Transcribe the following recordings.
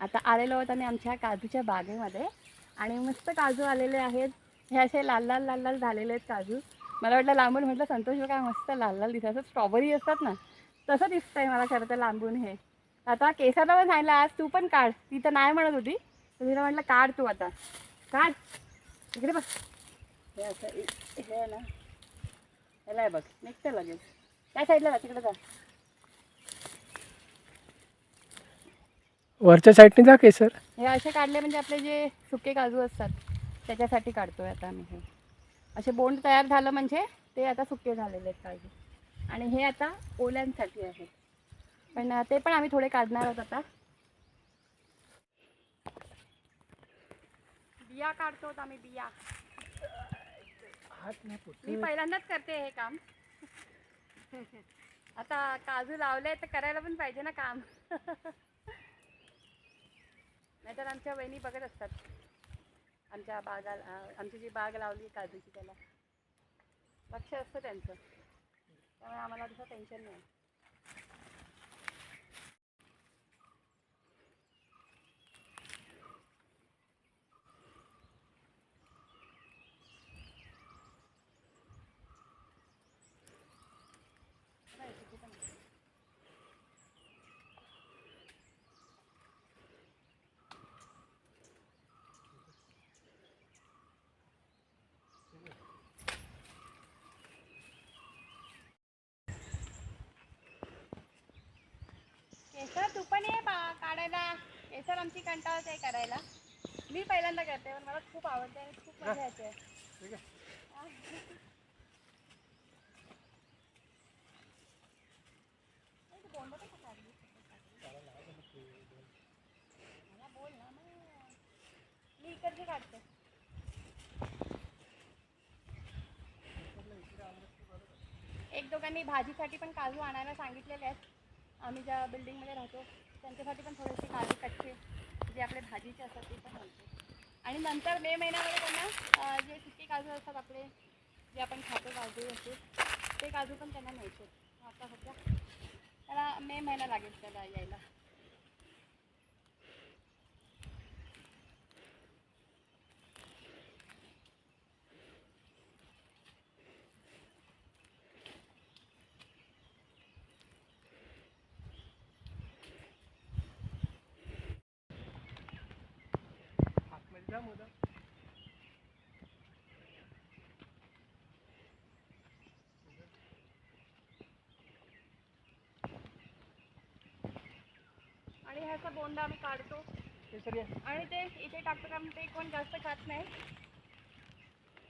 आता आलेलो आहोत आम्ही आमच्या काजूच्या बागेमध्ये. आणि मस्त काजू आलेले आहेत. हे असे लाल लाल लाल लाल झालेले आहेत काजू. मला वाटलं लांबून म्हटलं संतोष काय मस्त लाल लाल दिसत असं स्ट्रॉबेरी असतात ना तसं दिसतंय मला खरं तर लांबून हे. आता केसाला पण सांगितलं आज तू पण काढ. ती तर नाही म्हणत होती. तर तिला म्हटलं काढ तू आता. काढ. इकडे बघ. हे असं हे ना. ह्याला आहे बघ निघतं लगेच. त्या साईडला जा तिकडे जा. वरच्या साईडने जा केसर. हे असे काढले म्हणजे आपले जे सुके काजू असतात त्याच्यासाठी काढतोय आता आम्ही हे. असे बोंड तयार झालं म्हणजे ते आता सुके झालेले आहेत काजू. आणि हे आता ओल्यांसाठी आहे. पण ते पण आम्ही थोडे काढणार आहोत आता. बिया काढतो आम्ही बिया. मी पहिल्यांदाच करते हे काम. आता काजू लावले तर करायला पण पाहिजे ना काम. नाहीतर आमच्या वहिनी बघत असतात. आमच्या बागा आमची जी बाग लावली काजूची त्याला. लक्ष असतं त्यांचं. त्यामुळे आम्हाला तसं टेन्शन नाही, तिथे पण नाही. केसर तू पण ये बा- काढायला. केसर आमची कंटाळत आहे करायला. मी पहिल्यांदा करते पण मला खूप आवडते आणि खूप मजा येते. नाही, तू बोंड कसं काढली? मला बोल ना मग. मी इकडची काढते. एक दोघांनी भाजीसाठी पण काजू आणायला सांगितलेले आहेत. आम्ही ज्या बिल्डिंगमध्ये राहतो त्यांच्यासाठी पण थोडेसे काजू कच्चे जे आपले भाजीचे असतात ते पण आणतो आणि नंतर मे महिन्यामध्ये त्यांना जे सुके काजू असतात आपले जे आपण खातो काजू असे ते काजू पण त्यांना मिळतो आता सध्या त्याला मे महिना लागेल त्याला यायला आतमध्ये जा मुलं ह्याचा बोंडा आम्ही काढतो. आणि ते इथे टाकतो कारण ते कोण जास्त खात नाही.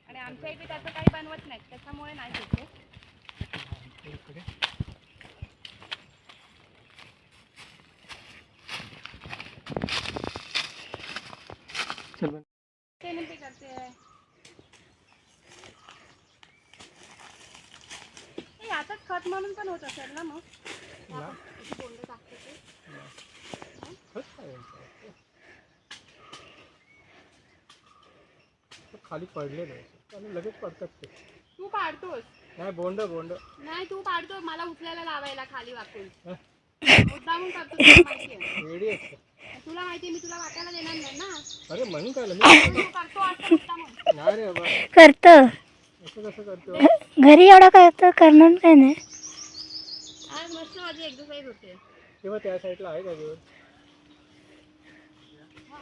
आणि आमच्या इथे त्याचं काही बनवत नाहीत. त्याच्यामुळे नाही घेते ते. म्हणते करते. हे यातच खत म्हणून पण होत असेल ना मग? बोंड टाकतो? ते. खाली पडलेलं आहे आणि लगेच पडतात ते. तू पाडतोस नाही बोंड बोंड. नाही तू पाडतो मला उचलायला लावायला खाली वाकून? मुद्दामून करतो तुला माहिती आहे. वेडी असते तुला माहिती आहे, मी तुला वाटायला देणार नाही ना. अरे म्हणून काय मी तू करतो. असं मुद्दामून. नाही रे बाबा. करतं. असं कसं करतो? घरी एवढं करतं करणार काय नाही. आज मस्त माझी एक्सरसाइज होते. तेव्हा त्या साईडला आहे का देवर आहे त्या झाडात. हे घेऊन ये तिकडे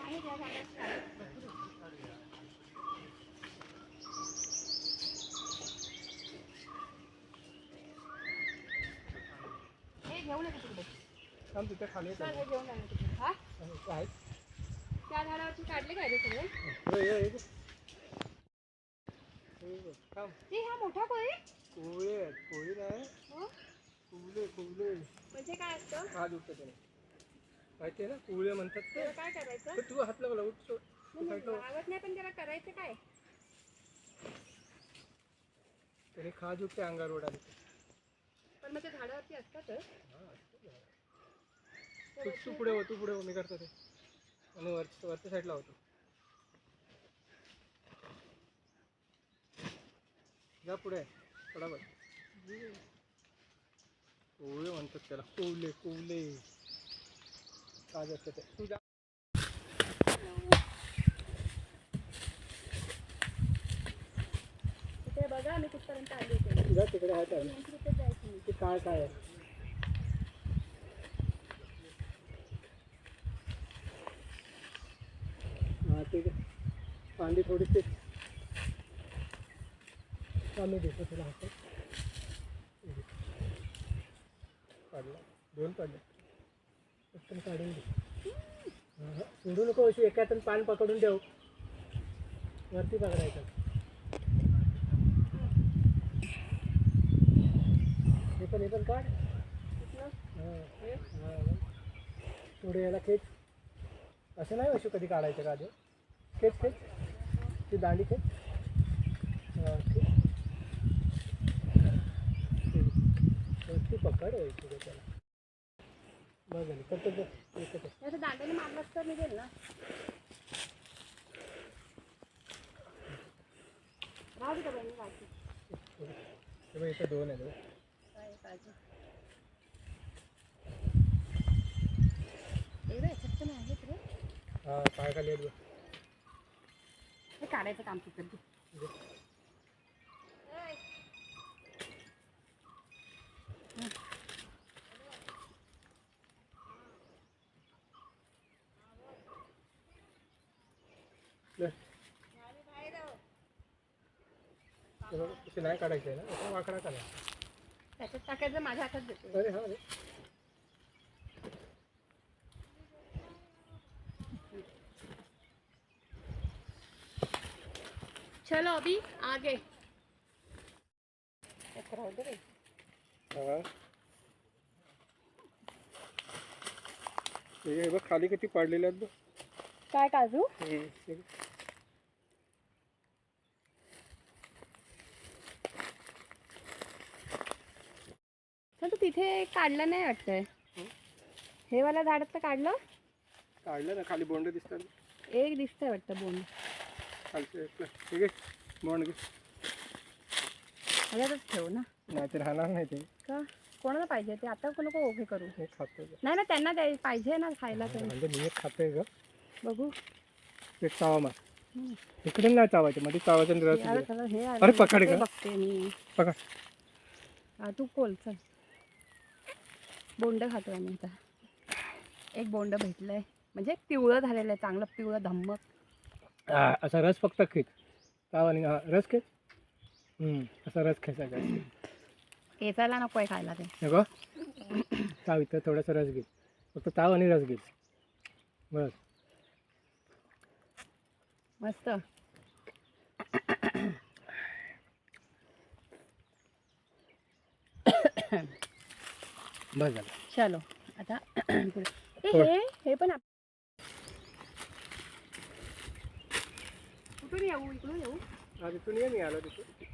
थांब तिथे खाली चल हे? घेऊन आले तिकडे हा आहे त्या झाडावरती काढले काय रे सगळे थांब. ते हा मोठा कोळी आहेत कोळी नाही. हो कुवले कुवले म्हणजे काय असतं? हा दुखतं त्याने माहिती आहे ना कुवळे म्हणतात ते. त्याला काय करायचं? तू हात लावला उठ सोड. तू नाही, सांगतो लावत नाही पण त्याला करायचं काय? त्याने खाज उठते अंगावर उडाली पण मग ते झाडावरती असतातच तू तू पुढे हो तू पुढे हो मी करतो ते. आणि वर वरच्या साईडला होतो. जा पुढे. पडापट कोवळे म्हणतात त्याला. कोवले कोवले काज असते ते तू जा। तिथे बघा मी कुठपर्यंत आली होते जा तिकडे आहे काय तिथे जायचं मी ते। काय काय आहे हां। ठीक आहे कांदी थोडीशी कमी देतो तुला हातात काढला दोन काढले पटकन काढून दे सोडू नको अशी एकातून पान पकडून ठेव. वरती पकडायचं. हे पण हे पण काढ. हां पुढे याला खेच. असं नाही वशू कधी काढायचं का आधी? खेच खेच. ती दांडी खेच. हां वरती पकड त्याला. बघ झाली करतो बघ एकच आहे. असं दांड्याने मारलास तर निघेल ना राहू दे का बहिणी बाकी हे बघ इथं दोन आहेत बघ. काय काळजी ए याच्यात पण आहेत रे हाँ पाय खाली आहेत बघ हे काढायचं काम तिकडे ले. नाही काढायचं ना? असं वाकडा काढा त्याच्यात टाकायचं माझ्या हातात देते. अरे हा रे चलो अभी आगे. हा. बघ खाली किती पडलेले आहेत बघ. काय काजू? हे बघ. तिथे काढलं नाही वाटतंय. हे वाला झाडात काढलं? काढलं ना खाली बोंड दिसतात. एक दिसतंय वाटतं बोंड. खालचे इथलं. हे घे बोंड घे. ह्याच्यातच ठेव ना. नाही ते राहणार नाही ते. का? कोणाला पाहिजे ते? आता नको उभे करू. हे खातोय ग. नाही ना त्यांना द्याय पाहिजे ना खायला तरी म्हणजे मी एक खातोय ग. बघू. एक चावा मार. इकडे नाही चावायचं मध्ये चावायचं आणि रस हे आलं घे. सगळं हे आलं. अरे पकड ते ग. बघते मी. पकड. हा तू कोल चल. बोंड खातो आम्ही आता. एक बोंड भेटलंय. म्हणजे पिवळं झालेलं आहे चांगलं पिवळं धम्मक. हा, असा रस फक्त खेच आणि हा, रस खेच हम्म, असा रस खेचायचा केसाला नको आहे खायला ते. गो चाव इथं थोडासा रस घे. फक्त चाव आणि रस घे. बस. मस्त. बस झालं. चलो आता पुढे. ए, थोड- हे हे पण आप- कुठून येऊ? इकडून येऊ? हा तिथून ये मी आलो तिथून.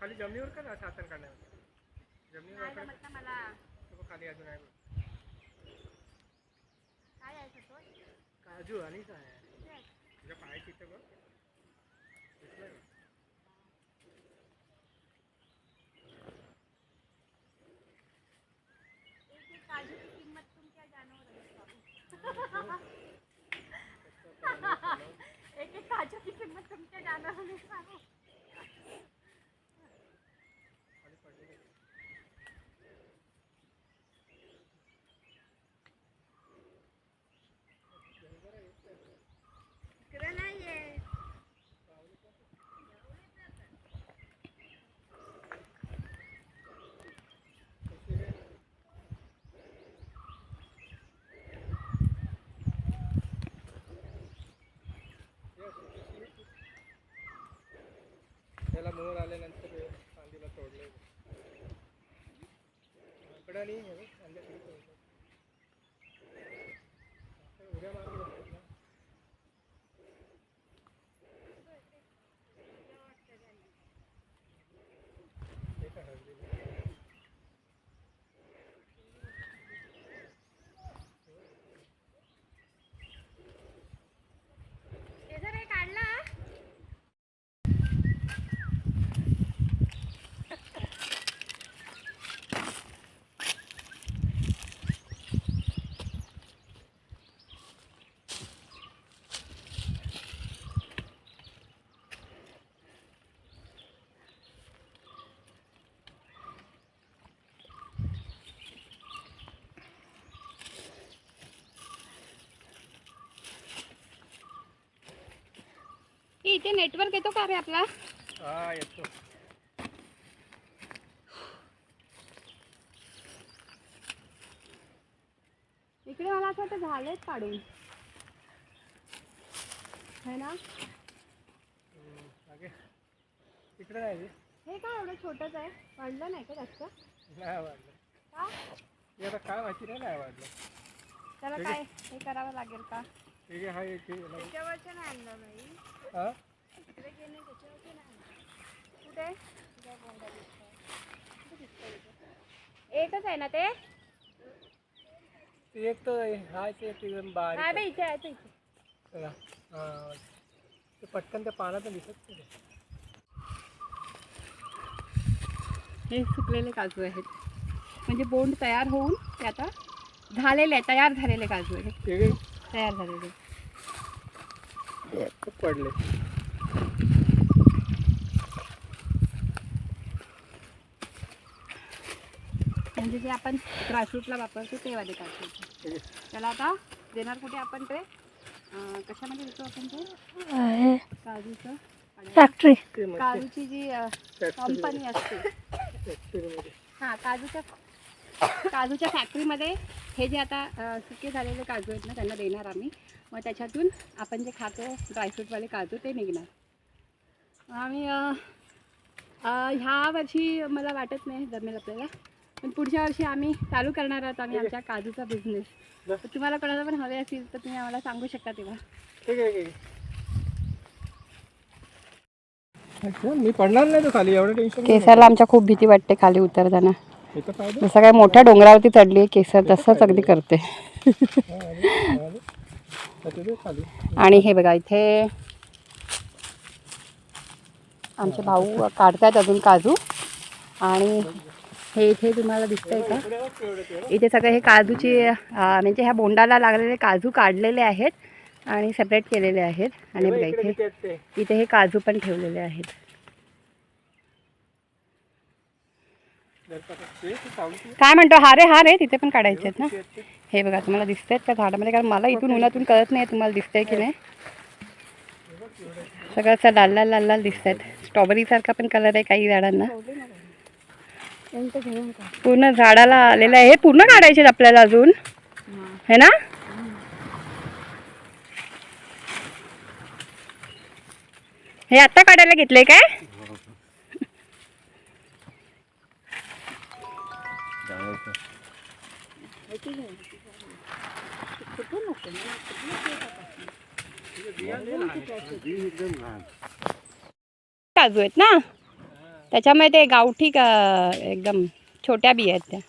खाली जमिनीवर का असं हाताने काढण्यावर जमिनीवर नाही वाकडं जमत ना मला. खाली अजून आहे बघ. काय आहे? काजू आणि काय आहे? तुझ्या पायाची इथं बघ. दिसलं का? एक एक काजूची किंमत तुमच्या जानवर एक एक काजूची किंमत টোটালি ए, इथे नेटवर्क येतो का रे आपला? हा येतो. इकडे मला असं वाटतं झालेत काढून. है ना? मागे. तिकडे नाही रे. हे काय एवढं छोटंच आहे? वाढलं नाही का जास्त? नाही वाढलं. का? हे आता काय माहिती नाही नाही वाढलं. त्याला काय हे करावं लागेल का? हे घे, हा नाही आणलं बाई हा इकडे गेले त्याच्यावरचं नाही आणलं कुठे तुझा बोंडा दिसतोय. कुठे दिसतोय इथे? एकच आहे ना ते ते एक तर हा ते एक एकदम काय बारीक इथे आहे तो इथे आहे. हा ते पटकन त्या पानात दिसत नाही ते. हे सुकलेले काजू आहेत म्हणजे बोंड तयार होऊन ते आता झालेले आहे तयार झालेले काजू आहेत ते. तयार झालेले खूप पडले. म्हणजे जे आपण ड्रायफ्रूटला वापरतो ते वाले घे. त्याला आता देणार कुठे आपण ते? कशामध्ये देतो आपण ते? आहे. काजूचं फॅक्टरी काजूची जी कंपनी असते. हां काजूच्या काजूच्या फॅक्टरीमध्ये हे जे आता सुके झालेले काजू आहेत ना त्यांना देणार आम्ही. मग त्याच्यातून आपण जे खातो ड्रायफ्रूटवाले काजू ते निघणार. आम्ही ह्या वर्षी मला वाटत नाही जमेल आपल्याला पण पुढच्या वर्षी आम्ही चालू करणार आहोत आम्ही आमच्या काजूचा बिझनेस तुम्हाला कोणाला पण हवे असतील तर तुम्ही आम्हाला सांगू शकता तेव्हा. ठीक आहे मी पडणार नाही तो खाली एवढं टेन्शन केसरला आमच्या खूप भीती वाटते खाली उतरताना. जसं काय मोठ्या डोंगरावरती चढली केसर तसंच अगदी करते हा, आली, आली. आता ते खाली आणि हे बघा इथे आमचे भाऊ काढतायत अजून काजू. आणि हे इथे तुम्हाला दिसतंय का? इथे सगळे हे काजूची म्हणजे ह्या बोंडाला लागलेले काजू काढलेले आहेत आणि सेपरेट केलेले आहेत. आणि बघा इथे इथे हे काजू पण ठेवलेले आहेत जर का ते ते सावलीत काय म्हणतो? हारे हार आहे तिथे पण काढायचे आहेत ना? हे बघा तुम्हाला दिसत आहेत का झाडामध्ये कारण मला इथून उन्हातून कळत नाही तुम्हाला दिसतंय की नाही. सगळं असं लाल लाल लाल लाल दिसत आहेत स्ट्रॉबेरी सारखा पण कलर आहे काही झाडांना. पूर्ण झाडाला आलेलं आहे. हे पूर्ण काढायचे आहेत आपल्याला अजून. है ना? हे आता काढायला घेतलंय काय? काजू आहेत ना? त्याच्यामुळे ते गावठी का एकदम छोट्या बी आहेत त्या.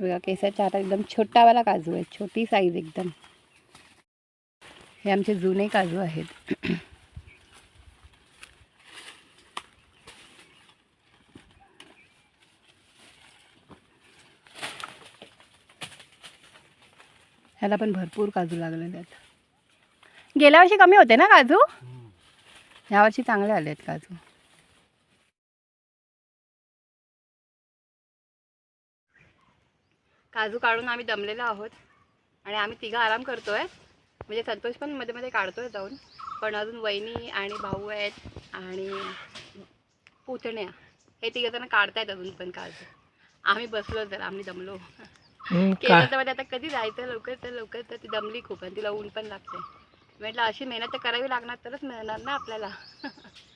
बघा केसरच्या हातात एकदम छोटावाला काजू आहे छोटी साईज एकदम. हे आमचे जुने काजू आहेत. ह्याला पण भरपूर काजू लागलेले आहेत गेल्या वर्षी कमी होते ना काजू? यावर्षी चांगले आले आहेत काजू. काजू काढून आम्ही दमलेलो आहोत. आणि आम्ही तिघं आराम करतोय. म्हणजे संतोष पण मध्ये मध्ये काढतोय जाऊन. पण अजून वहिनी आणि भाऊ आहेत आणि पुतण्या. हे तिघं जण काढतायत अजून पण काजू. आम्ही बसलो जर आम्ही दमलो. केलं तर आता कधी जायचं लवकर तर लवकर तर ती दमली खूप आणि तिला ऊन पण लागते. म्हटलं अशी मेहनत तर करावी लागणार तरच मिळणार ना आपल्याला.